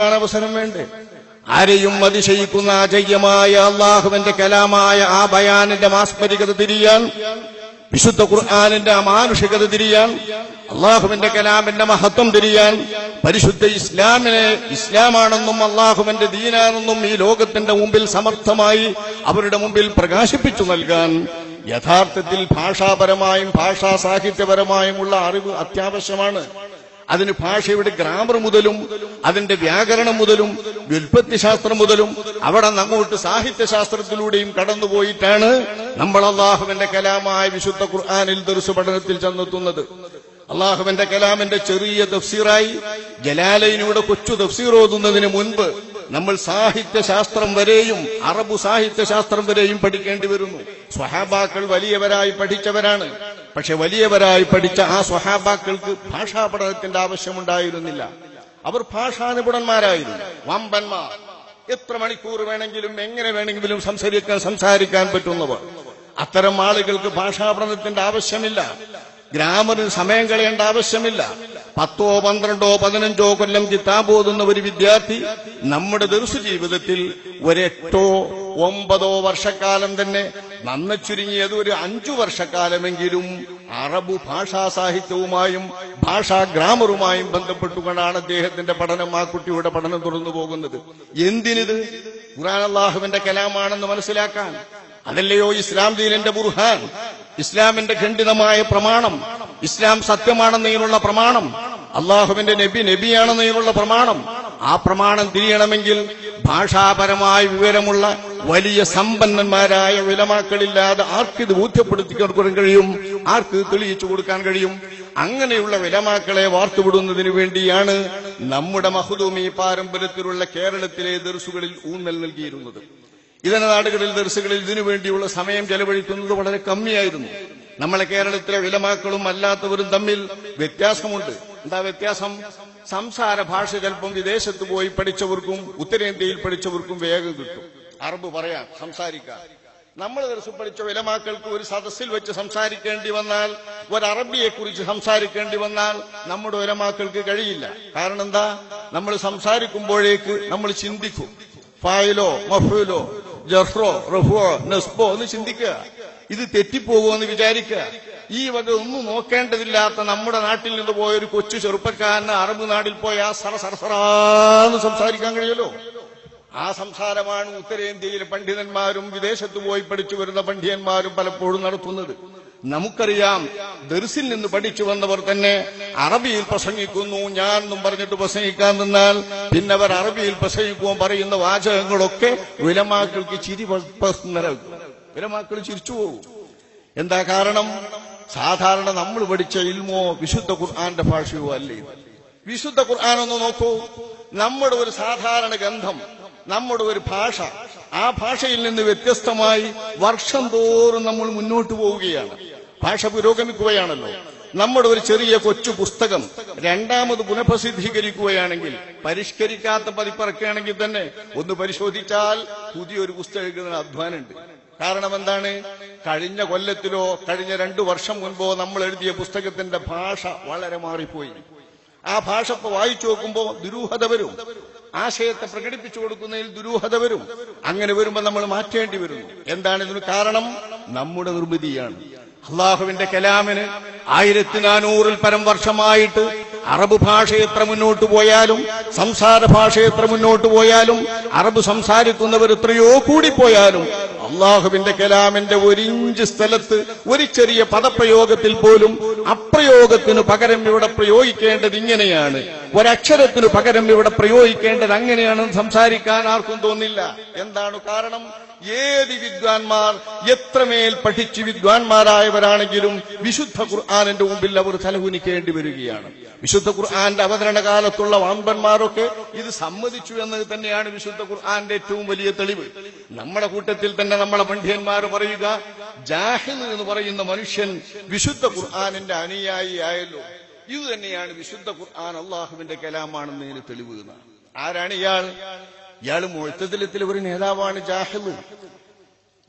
ആണ് അവസരം വേണ്ടേ? ആരെയും അതിശയിക്കുന്ന അജയ്യമായ അള്ളാഹുവിന്റെ കലാമായ ആ ബയാനിന്റെ മാസ്മരികത തിരിയാൻ വിശുദ്ധ ഖുർആാനിന്റെ അമാനുഷികത തിരിയാൻ അള്ളാഹുവിന്റെ കലാമിന്റെ മഹത്വം തിരിയാൻ പരിശുദ്ധ ഇസ്ലാമിനെ ഇസ്ലാമാണെന്നും അള്ളാഹുവിന്റെ ദീനാണെന്നും ഈ ലോകത്തിന്റെ മുമ്പിൽ സമർത്ഥമായി അവരുടെ മുമ്പിൽ പ്രകാശിപ്പിച്ചു നൽകാൻ യഥാർത്ഥത്തിൽ ഭാഷാപരമായും ഭാഷാ സാഹിത്യപരമായുമുള്ള അറിവ് അത്യാവശ്യമാണ്. അതിന് ഭാഷയുടെ ഗ്രാമർ മുതലും അതിന്റെ വ്യാകരണം മുതലും വ്യുൽപ്പത്തി ശാസ്ത്രം മുതലും അവിടെ അങ്ങോട്ട് സാഹിത്യശാസ്ത്രത്തിലൂടെയും കടന്നുപോയിട്ടാണ് നമ്മൾ അള്ളാഹുവിന്റെ കലാമായ വിശുദ്ധ ഖുർആാനിൽ ദർശു പഠനത്തിൽ ചെന്നെത്തുന്നത്. അള്ളാഹുവിന്റെ കലാമിന്റെ ചെറിയ തഫ്സീറായി ജലാലയിനൂടെ കൊച്ചു തഫ്സീർ ഓതുന്നതിന് മുൻപ് നമ്മൾ സാഹിത്യശാസ്ത്രം വരെയും അറബ് സാഹിത്യശാസ്ത്രം വരെയും പഠിക്കേണ്ടി വരുന്നു. സ്വഹാബാക്കൾ വലിയവരായി പഠിച്ചവരാണ്. പക്ഷെ വലിയവരായി പഠിച്ച ആ സ്വഹാബാക്കൾക്ക് ഭാഷാ പഠനത്തിന്റെ ആവശ്യമുണ്ടായിരുന്നില്ല. അവർ ഭാഷാ ഭാഷാനിപുണന്മാരായിരുന്നു വമ്പന്മാർ. എത്ര മണിക്കൂർ വേണമെങ്കിലും എങ്ങനെ വേണമെങ്കിലും സംസാരിക്കാൻ സംസാരിക്കാൻ പറ്റുന്നവർ. അത്തരം ആളുകൾക്ക് ഭാഷാ പഠനത്തിന്റെ ആവശ്യമില്ല. ഗ്രാമറിന് സമയം കളയേണ്ട ആവശ്യമില്ല. പത്തോ പന്ത്രണ്ടോ പതിനഞ്ചോ കൊല്ലം കിതാബ് ഓതുന്ന ഒരു വിദ്യാർത്ഥി നമ്മുടെ ദിവസ ജീവിതത്തിൽ ഒരെട്ടോ ഒമ്പതോ വർഷക്കാലം തന്നെ നന്ന ചുരുങ്ങിയത് ഒരു അഞ്ചു വർഷക്കാലമെങ്കിലും അറബ് ഭാഷാ സാഹിത്യവുമായും ഭാഷാ ഗ്രാമറുമായും ബന്ധപ്പെട്ടുകൊണ്ടാണ് അദ്ദേഹത്തിന്റെ പഠനം ആ കുട്ടിയുടെ പഠനം തുറന്നു പോകുന്നത്. എന്തിനിത്? ഖുറാൻ അള്ളാഹുവിന്റെ കലാമാണെന്ന് മനസ്സിലാക്കാൻ. അതല്ലയോ ഇസ്ലാം ദീനിന്റെ ബുർഹാൻ? ഇസ്ലാമിന്റെ ഖണ്ഡിതമായ പ്രമാണം. ഇസ്ലാം സത്യമാണെന്നതിനുള്ള പ്രമാണം. അള്ളാഹുവിന്റെ നബി നബിയാണെന്നതിനുള്ള പ്രമാണം. ആ പ്രമാണം തിരിയണമെങ്കിൽ ഭാഷാപരമായ വിവരമുള്ള വലിയ സമ്പന്നന്മാരായ വിലമാക്കളില്ലാതെ ആർക്ക് ഇത് ബോധ്യപ്പെടുത്തി കൊടുക്കാൻ കഴിയും? ആർക്ക് തെളിയിച്ചു കൊടുക്കാൻ കഴിയും? അങ്ങനെയുള്ള വിലമാക്കളെ വാർത്തുവിടുന്നതിന് വേണ്ടിയാണ് നമ്മുടെ മഹുദൂമി പാരമ്പര്യത്തിലുള്ള കേരളത്തിലെ ദർസുകളിൽ ഊന്നൽ നൽകിയിരുന്നത്. ഇതര നാടുകളിൽ ദർസുകളിൽ ഇതിനു വേണ്ടിയുള്ള സമയം ചെലവഴിക്കുന്നത് വളരെ കമ്മിയായിരുന്നു. നമ്മളെ കേരളത്തിലെ വിലമാക്കളും അല്ലാത്തവരും തമ്മിൽ വ്യത്യാസമുണ്ട്. എന്താ വ്യത്യാസം? സംസാര ഭാഷ ചിലപ്പം വിദേശത്ത് പോയി പഠിച്ചവർക്കും ഉത്തരേന്ത്യയിൽ പഠിച്ചവർക്കും വേഗം കിട്ടും. അറബ് പറയാം സംസാരിക്കാം. നമ്മൾ ദർശം പഠിച്ച വിലമാക്കൾക്ക് ഒരു സദസ്സിൽ വെച്ച് സംസാരിക്കേണ്ടി വന്നാൽ ഒരു അറബിയെ കുറിച്ച് സംസാരിക്കേണ്ടി വന്നാൽ നമ്മുടെ വിലമാക്കൾക്ക് കഴിയില്ല. കാരണം എന്താ? നമ്മൾ സംസാരിക്കുമ്പോഴേക്ക് നമ്മൾ ചിന്തിക്കും. ഫായലോ മഫുലോ ജഫ്രോ റഫുവോ നെസ്ബോ എന്ന് ചിന്തിക്കുക. ഇത് തെറ്റിപ്പോകുമെന്ന് വിചാരിക്കുക. ഈ വക ഒന്നും നോക്കേണ്ടതില്ലാത്ത നമ്മുടെ നാട്ടിൽ നിന്ന് പോയ ഒരു കൊച്ചു ചെറുപ്പക്കാരന് അറബ് നാടിൽ പോയി ആ സറ സറസറാന്ന് സംസാരിക്കാൻ കഴിയുമല്ലോ ആ സംസാരമാണ് ഉത്തരേന്ത്യയിലെ പണ്ഡിതന്മാരും വിദേശത്ത് പോയി പഠിച്ചു വരുന്ന പണ്ഡിതന്മാരും പലപ്പോഴും നടത്തുന്നത്. നമുക്കറിയാം ദർസിൽ നിന്ന് പഠിച്ചു വന്നവർ തന്നെ അറബിയിൽ പ്രസംഗിക്കുന്നു ഞാൻ എന്നും പറഞ്ഞിട്ട് പ്രസംഗിക്കാൻ നിന്നാൽ പിന്നെ അവർ അറബിയിൽ പ്രസംഗിക്കുമ്പോൾ പറയുന്ന വാചകങ്ങളൊക്കെ വിലമാക്കൾക്ക് ചിരി വിലമാക്കൾ ചിരിച്ചു പോകും. എന്താ കാരണം? സാധാരണ നമ്മൾ പഠിച്ച ഇൽമോ വിശുദ്ധ ഖുർആന്റെ ഭാഷയോ അല്ലേ? വിശുദ്ധ ഖുർആൻ ഒന്ന് നോക്കൂ. നമ്മുടെ ഒരു സാധാരണ ഗന്ധം നമ്മുടെ ഒരു ഭാഷ. ആ ഭാഷയിൽ നിന്ന് വ്യത്യസ്തമായി വർഷം തോറും നമ്മൾ മുന്നോട്ട് പോവുകയാണ്. ഭാഷ പുരോഗമിക്കുകയാണല്ലോ. നമ്മുടെ ഒരു ചെറിയ കൊച്ചു പുസ്തകം രണ്ടാമത് പുനഃപ്രസിദ്ധീകരിക്കുകയാണെങ്കിൽ പരിഷ്കരിക്കാത്ത പതിപ്പിറക്കുകയാണെങ്കിൽ തന്നെ ഒന്ന് പരിശോധിച്ചാൽ പുതിയൊരു പുസ്തകം എഴുതുന്ന അധ്വാനമുണ്ട്. കാരണം എന്താണ്? കഴിഞ്ഞ കൊല്ലത്തിലോ കഴിഞ്ഞ രണ്ടു വർഷം മുൻപോ നമ്മൾ എഴുതിയ പുസ്തകത്തിന്റെ ഭാഷ വളരെ മാറിപ്പോയി. ആ ഭാഷ ഇപ്പൊ വായിച്ചു നോക്കുമ്പോൾ ദുരൂഹത വരും. ആശയത്തെ പ്രകടിപ്പിച്ചു കൊടുക്കുന്നതിൽ ദുരൂഹത വരും. അങ്ങനെ വരുമ്പോൾ നമ്മൾ മാറ്റേണ്ടി വരുന്നു. എന്താണ് ഇതിന് കാരണം? നമ്മുടെ നിർമ്മിതിയാണ്. അള്ളാഹുവിന്റെ കലാമിന് ആയിരത്തി നാനൂറിൽ പരം വർഷമായിട്ട് അറബ് ഭാഷ എത്ര മുന്നോട്ട് പോയാലും സംസാര ഭാഷ എത്ര മുന്നോട്ട് പോയാലും അറബ് സംസാരിക്കുന്നവർ എത്രയോ കൂടിപ്പോയാലും അള്ളാഹുവിന്റെ കലാമിന്റെ ഒരിഞ്ച് സ്ഥലത്ത് ഒരു ചെറിയ പദപ്രയോഗത്തിൽ പോലും അപ്രയോഗത്തിന് പകരം ഇവിടെ പ്രയോഗിക്കേണ്ടത് ഇങ്ങനെയാണ്. ഒരക്ഷരത്തിന് പകരം ഇവിടെ പ്രയോഗിക്കേണ്ടത് അങ്ങനെയാണെന്ന് സംസാരിക്കാൻ ആർക്കും തോന്നില്ല. എന്താണ് കാരണം? ഏത് വിദ്വാൻമാർ എത്രമേൽ പഠിച്ച് വിദ്വാൻമാരായവരാണെങ്കിലും വിശുദ്ധ ഖുർആാനിന്റെ മുമ്പിൽ അവർ തലകുനിക്കേണ്ടി വരികയാണ്. വിശുദ്ധ ഖുർആാന്റെ അവതരണ കാലത്തുള്ള വാമ്പന്മാരൊക്കെ ഇത് സമ്മതിച്ചു എന്ന് തന്നെയാണ് വിശുദ്ധ ഖുർആാന്റെ ഏറ്റവും വലിയ തെളിവ്. നമ്മുടെ കൂട്ടത്തിൽ തന്നെ നമ്മളെ പണ്ഡിതന്മാർ പറയുക ജാഹിദ് എന്ന് പറയുന്ന മനുഷ്യൻ വിശുദ്ധ ഖുർആാനിന്റെ അനുയായി ആയല്ലോ. ഇത് തന്നെയാണ് വിശുദ്ധ ഖുർആൻ അള്ളാഹുവിന്റെ കലാമാണെന്നതിന് തെളിവ് ആരാണ് ഇയാൾ? ഇയാൾ മുഴുത്തതിലത്തിലെ ഒരു നേതാവാണ് ജാഹിദ്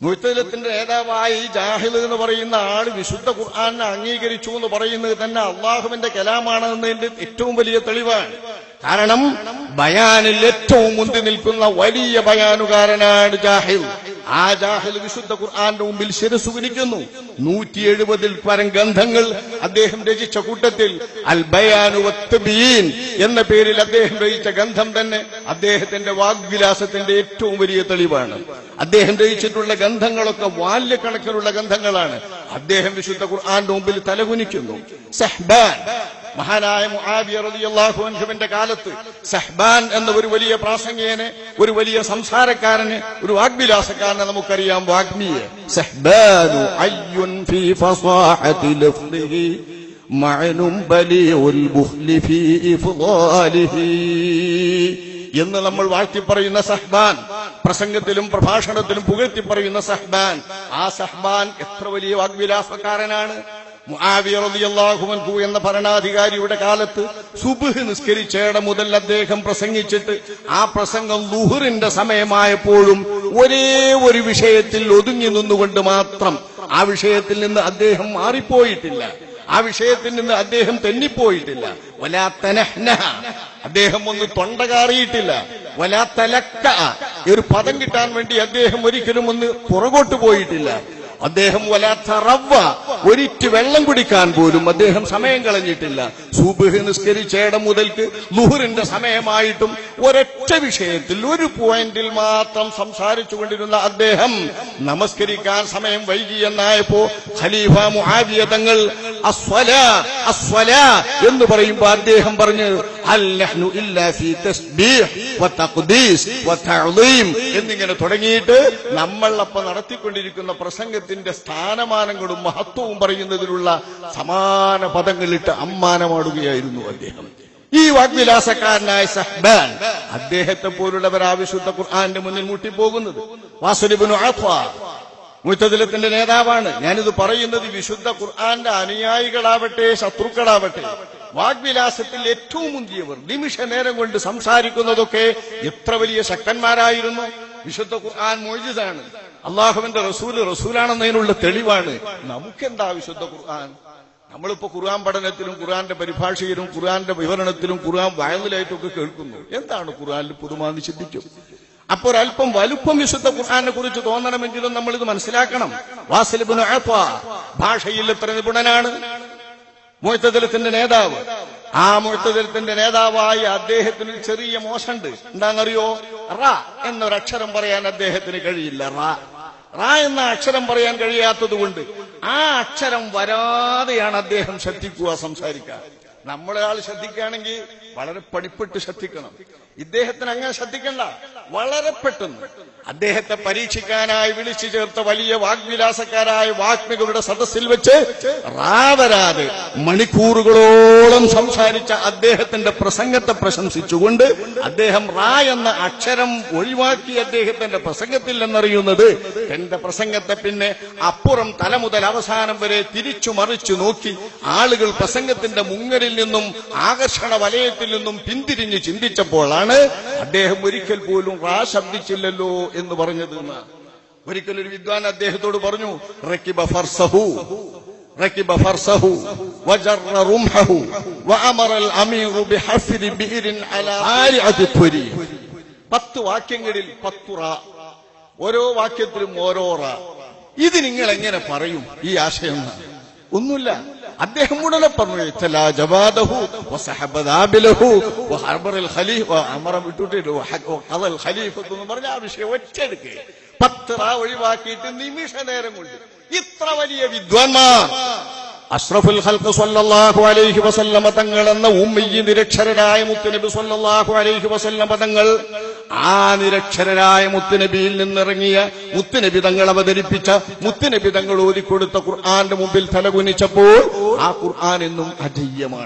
മുഴുത്തതിലത്തിന്റെ നേതാവായി ജാഹിദ് എന്ന് പറയുന്ന ആൾ വിശുദ്ധ ഖുർആാനെ അംഗീകരിച്ചു എന്ന് പറയുന്നത് തന്നെ അള്ളാഹുവിന്റെ കലാമാണെന്നതിന്റെ ഏറ്റവും വലിയ തെളിവാണ്. കാരണം ബയാനിൽ ഏറ്റവും മുന്തി നിൽക്കുന്ന വലിയ ബയാനുകാരനാണ് ജാഹിൽ. ആ ജാഹൽ വിശുദ്ധ ഖുർആാന്റെ മുമ്പിൽ ശിരസ് കുനിക്കുന്നു നൂറ്റി എഴുപതിൽ പരം ഗ്രന്ഥങ്ങൾ അദ്ദേഹം രചിച്ച കൂട്ടത്തിൽ അൽ എന്ന പേരിൽ അദ്ദേഹം രചിച്ച ഗന്ധം തന്നെ അദ്ദേഹത്തിന്റെ വാഗ്വിലാസത്തിന്റെ ഏറ്റവും വലിയ തെളിവാണ്. അദ്ദേഹം രചിച്ചിട്ടുള്ള ഗ്രന്ഥങ്ങളൊക്കെ വാല്യക്കണക്കിലുള്ള ഗന്ധങ്ങളാണ് അദ്ദേഹം വിശുദ്ധ ഖുർആാന്റെ മുമ്പിൽ തലകുനിക്കുന്നു. സഹ്ബാൻ മഹാനായ അൻഹുവിന്റെ കാലത്ത് സഹ്ബാൻ എന്ന ഒരു വലിയ പ്രാസംഗികനെ ഒരു വലിയ സംസാരക്കാരന് ഒരു വാഗ്വിലാസക്കാരനെ നമുക്കറിയാം. വാഗ്മിയെ. സഹ്ബാനു അയ്യുൻ ഫീ ഫസാഹതി ലഫ്ളിഹി മഅനും ബലിഉൽ ബുഖ്ലി ഫീ ഇഫ്ളാലിഹി എന്ന് നമ്മൾ വാഴ്ത്തി പറയുന്ന സഹ്ബാൻ പ്രസംഗത്തിലും പ്രഭാഷണത്തിലും പുകഴ്ത്തി പറയുന്ന സഹ്ബാൻ ആ സഹ്ബാൻ എത്ര വലിയ വാഗ്വിലാസക്കാരനാണ്? മുആവിയ റളിയല്ലാഹു അൻഹു എന്ന ഭരണാധികാരിയുടെ കാലത്ത് സുബുഹ് നിസ്കരിച്ചേട മുതൽ അദ്ദേഹം പ്രസംഗിച്ചിട്ട് ആ പ്രസംഗം ലുഹറിന്റെ സമയമായപ്പോഴും ഒരേ ഒരു വിഷയത്തിൽ ഒതുങ്ങി നിന്നുകൊണ്ട് മാത്രം ആ വിഷയത്തിൽ നിന്ന് അദ്ദേഹം മാറിപ്പോയിട്ടില്ല. ആ വിഷയത്തിൽ നിന്ന് അദ്ദേഹം തെന്നിപ്പോയിട്ടില്ല. വലാത്തനഹ്ന അദ്ദേഹം ഒന്ന് തൊണ്ട കാറിയിട്ടില്ല. വലാ തലക്ക ഒരു പദം കിട്ടാൻ വേണ്ടി അദ്ദേഹം ഒരിക്കലും ഒന്ന് പുറകോട്ട് പോയിട്ടില്ല. അദ്ദേഹം വലാത്ത റവ്വ. ഒരിറ്റ് വെള്ളം കുടിക്കാൻ പോലും അദ്ദേഹം സമയം കളഞ്ഞിട്ടില്ല. സൂബഹ് നിസ്കരിച്ചേടം മുതൽക്ക് ലുഹറിന്റെ സമയമായിട്ടും ഒരൊറ്റ വിഷയത്തിൽ ഒരു പോയിന്റിൽ മാത്രം സംസാരിച്ചു കൊണ്ടിരുന്ന അദ്ദേഹം നമസ്കരിക്കാൻ സമയം വൈകി എന്നായപ്പോ ഖലീഫ മുആവിയ തങ്ങൾ അസ്വല അസ്വല എന്ന് പറയുമ്പോ അദ്ദേഹം പറഞ്ഞു ഇല്ലാ ഫീ തസ്ബീഹ് വതഖ്ദീസ് വതഅളീം എന്നിങ്ങനെ തുടങ്ങിയിട്ട് നമ്മൾ നടത്തിക്കൊണ്ടിരിക്കുന്ന നടത്തിക്കൊണ്ടിരിക്കുന്ന പ്രസംഗത്തിന്റെ സ്ഥാനമാനങ്ങളും മഹത്വവും പറയുന്നതിനുള്ള സമാന പദങ്ങളിട്ട് അമ്മാനമാടുകയായിരുന്നു അദ്ദേഹം. ഈ വാഗ്വിലാസക്കാരനായ സഹ്ബാൻ അദ്ദേഹത്തെ പോലുള്ളവർ ആവശ്യത്ത ഖുർആാന്റെ മുന്നിൽ മുട്ടിപ്പോകുന്നത്. വാസുലിബിനു മുത്തതിലത്തിന്റെ നേതാവാണ്. ഞാനിത് പറയുന്നത് വിശുദ്ധ ഖുർആാന്റെ അനുയായികളാവട്ടെ ശത്രുക്കളാവട്ടെ. വാഗ്വിലാസത്തിൽ ഏറ്റവും മുന്തിയവർ നിമിഷ നേരം കൊണ്ട് സംസാരിക്കുന്നതൊക്കെ എത്ര വലിയ ശക്തന്മാരായിരുന്നു. വിശുദ്ധ ഖുർആൻ മോജിതാണ് അള്ളാഹുവിന്റെ റസൂൽ റസൂലാണെന്നതിനുള്ള തെളിവാണ്. നമുക്കെന്താ വിശുദ്ധ ഖുർആൻ? നമ്മളിപ്പോ ഖുർആൻ പഠനത്തിലും ഖുർആന്റെ പരിഭാഷയിലും ഖുർആന്റെ വിവരണത്തിലും ഖുർആൻ വയലിലായിട്ടൊക്കെ കേൾക്കുന്നു. എന്താണ് ഖുർആനിൽ പുതുമാന്ന് ചിന്തിക്കും? അപ്പൊ ഒരല്പം വലുപ്പം വിശുദ്ധ ഖുർആനെ കുറിച്ച് തോന്നണമെങ്കിലും നമ്മൾ ഇത് മനസ്സിലാക്കണം വാസലിബിന് ഭാഷയിൽ എത്ര നിപുണനാണ്? മുഴത്തതലത്തിന്റെ നേതാവ്. ആ മുഴത്തതലത്തിന്റെ നേതാവായി അദ്ദേഹത്തിന് ചെറിയ മോശമുണ്ട്. എന്താണെന്നറിയോ? റ എന്നൊരക്ഷരം പറയാൻ അദ്ദേഹത്തിന് കഴിയില്ല. റ. റ എന്ന അക്ഷരം പറയാൻ കഴിയാത്തതുകൊണ്ട് ആ അക്ഷരം വരാതെയാണ് അദ്ദേഹം ശ്രദ്ധിക്കുക സംസാരിക്കുക. നമ്മളെ ആൾ ശ്രദ്ധിക്കുകയാണെങ്കിൽ വളരെ പടിപ്പെട്ട് ശ്രദ്ധിക്കണം. ഇദ്ദേഹത്തിന് അങ്ങനെ ശ്രദ്ധിക്കണ്ട. വളരെ പെട്ടെന്ന്. അദ്ദേഹത്തെ പരീക്ഷിക്കാനായി വിളിച്ചു ചേർത്ത വലിയ വാഗ്വിലാസക്കാരായ വാഗ്മികളുടെ സദസ്സിൽ വെച്ച് റാവരാതെ മണിക്കൂറുകളോളം സംസാരിച്ച അദ്ദേഹത്തിന്റെ പ്രസംഗത്തെ പ്രശംസിച്ചുകൊണ്ട് അദ്ദേഹം റാ എന്ന അക്ഷരം ഒഴിവാക്കി അദ്ദേഹത്തിന്റെ പ്രസംഗത്തിൽ എന്നറിയുന്നത് തന്റെ പ്രസംഗത്തെ പിന്നെ അപ്പുറം തല മുതൽ അവസാനം വരെ തിരിച്ചു മറിച്ചു നോക്കി ആളുകൾ പ്രസംഗത്തിന്റെ മുങ്ങലിൽ നിന്നും ആകർഷണ വലയത്തിൽ നിന്നും പിന്തിരിഞ്ഞ് ചിന്തിച്ചപ്പോഴാണ് അദ്ദേഹം ഒരിക്കൽ പോലും റാ ശബ്ദിച്ചില്ലല്ലോ എന്ന് പറഞ്ഞത്. ഒരിക്കൽ ഒരു വിദ്വാൻ അദ്ദേഹത്തോട് പറഞ്ഞു റക്കിബ ഫർസഹു ബിഇരിൻ അലാ ആരിഅതി ത്വരി പത്ത് വാക്യങ്ങളിൽ പത്തു റാ ഓരോ വാക്യത്തിലും ഓരോ റ ഇത് നിങ്ങൾ എങ്ങനെ പറയും ഈ ആശയം. ഒന്നുമില്ല അദ്ദേഹം ഉടനെ പറഞ്ഞു "ഇത്തലാ ജവാദഹു വസഹബ ദാബിലഹു വഹർബറൽ ഖലീഫ അമറ വിട്ടുട്ടിട്ട് വഹദൽ ഖലീഫത്ത് എന്ന് പറഞ്ഞ ആ വിഷയം ഒറ്റയെടുക്ക്. പത്ത് റാ ഒഴിവാക്കിയിട്ട് നിമിഷ നേരം കൊണ്ട്. ഇത്ര വലിയ വിദ്വാൻമാർ അഷ്റഫുൽ ഹൽക്ക് സല്ലല്ലാഹു അലൈഹി വസല്ലമ തങ്ങൾ എന്ന ഉമ്മയ്യ നിരക്ഷരനായ മുത്തുനബി സല്ലല്ലാഹു അലൈഹി വസല്ലമ തങ്ങൾ ആ നിരക്ഷരനായ മുത്തുനബിയിൽ നിന്നിറങ്ങിയ മുത്തുനബി തങ്ങൾ അവതരിപ്പിച്ച മുത്തുനബി തങ്ങൾ ഓതിക്കൊടുത്ത ഖുർആന്റെ മുമ്പിൽ തലകുനിച്ചപ്പോൾ ആ ഖുർആൻ എന്നും അജയ്യമാണ്